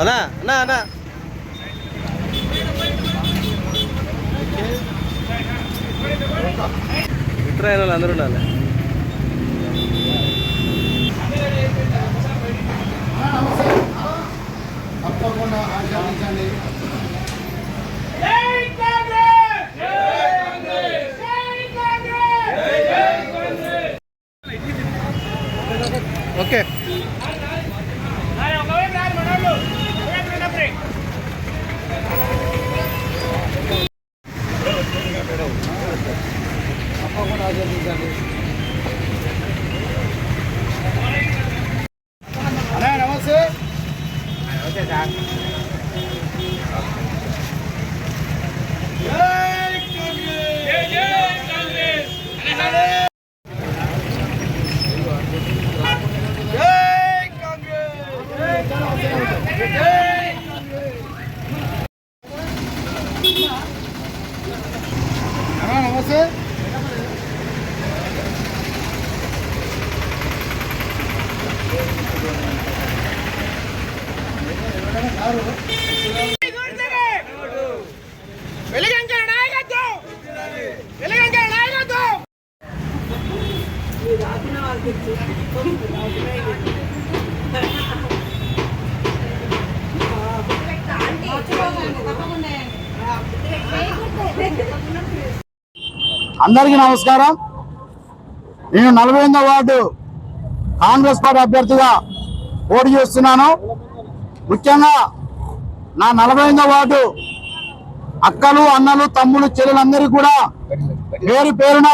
అన్నా అన్నా అన్నా. మిత్ర వాళ్ళు అందరూ ఉండాలి. ఓకే. తప్పకుండా ఆచరించండి అన్నా నమస్తే అన్నా నమస్తే వెలిగించిన నాయకత్వం వెలిగించిన నాయకత్వం అందరికీ నమస్కారం. నేను నలభై ఎనిమిదో వార్డు కాంగ్రెస్ పార్టీ అభ్యర్థిగా పోటీ చేస్తున్నాను. ముఖ్యంగా నా నలభై ఎనిమిదో వార్డు అక్కలు అన్నలు తమ్ముడు చెల్లెలందరికీ కూడా పేరు పేరున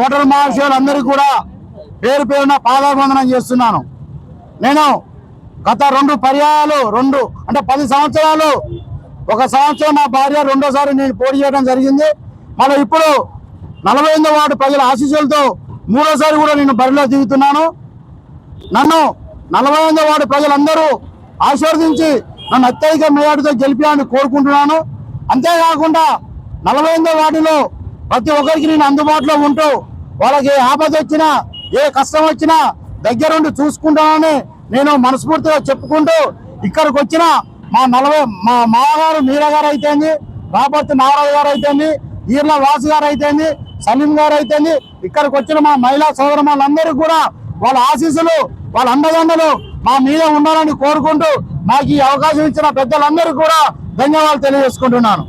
ఓటర్ మహాశయులందరికీ కూడా పేరు పేరున పాదాభివందనం చేస్తున్నాను. నేను గత రెండు పర్యాయాలు రెండు అంటే పది సంవత్సరాలు ఒక సంవత్సరం నా భార్య రెండోసారి నేను పోటీ చేయడం జరిగింది. మళ్ళీ ఇప్పుడు నలభై ఎనిమిదో వార్డు ప్రజల ఆశీస్సులతో మూడోసారి కూడా నేను బరిలో దిగుతున్నాను. నన్ను నలభై ఎనిమిదో వార్డు ప్రజలందరూ ఆశీర్వదించి నన్ను అత్యధిక మేయాడితో గెలిపాలని కోరుకుంటున్నాను. అంతేకాకుండా నలభై ఎనిమిదో వార్డులో ప్రతి ఒక్కరికి నేను అందుబాటులో ఉంటూ వాళ్ళకి ఏ ఆపద వచ్చినా ఏ కష్టం వచ్చినా దగ్గరుండి చూసుకుంటానని నేను మనస్ఫూర్తిగా చెప్పుకుంటూ ఇక్కడికి వచ్చిన మా నలభై మా మామగారు మీరా గారు అయితేంది రాబర్తి నాగరాజు గారు అయితేంది ఈర్ల వాసు గారు అయితేంది సలీం గారు అయితేంది ఇక్కడికి వచ్చిన మా మహిళా సోదరమాలందరూ కూడా వాళ్ళ ఆశీస్సులు వాళ్ళ అండదండలు మా మీద ఉండాలని కోరుకుంటూ నాకు ఈ అవకాశం ఇచ్చిన పెద్దలందరూ కూడా ధన్యవాదాలు తెలియజేసుకుంటున్నాను.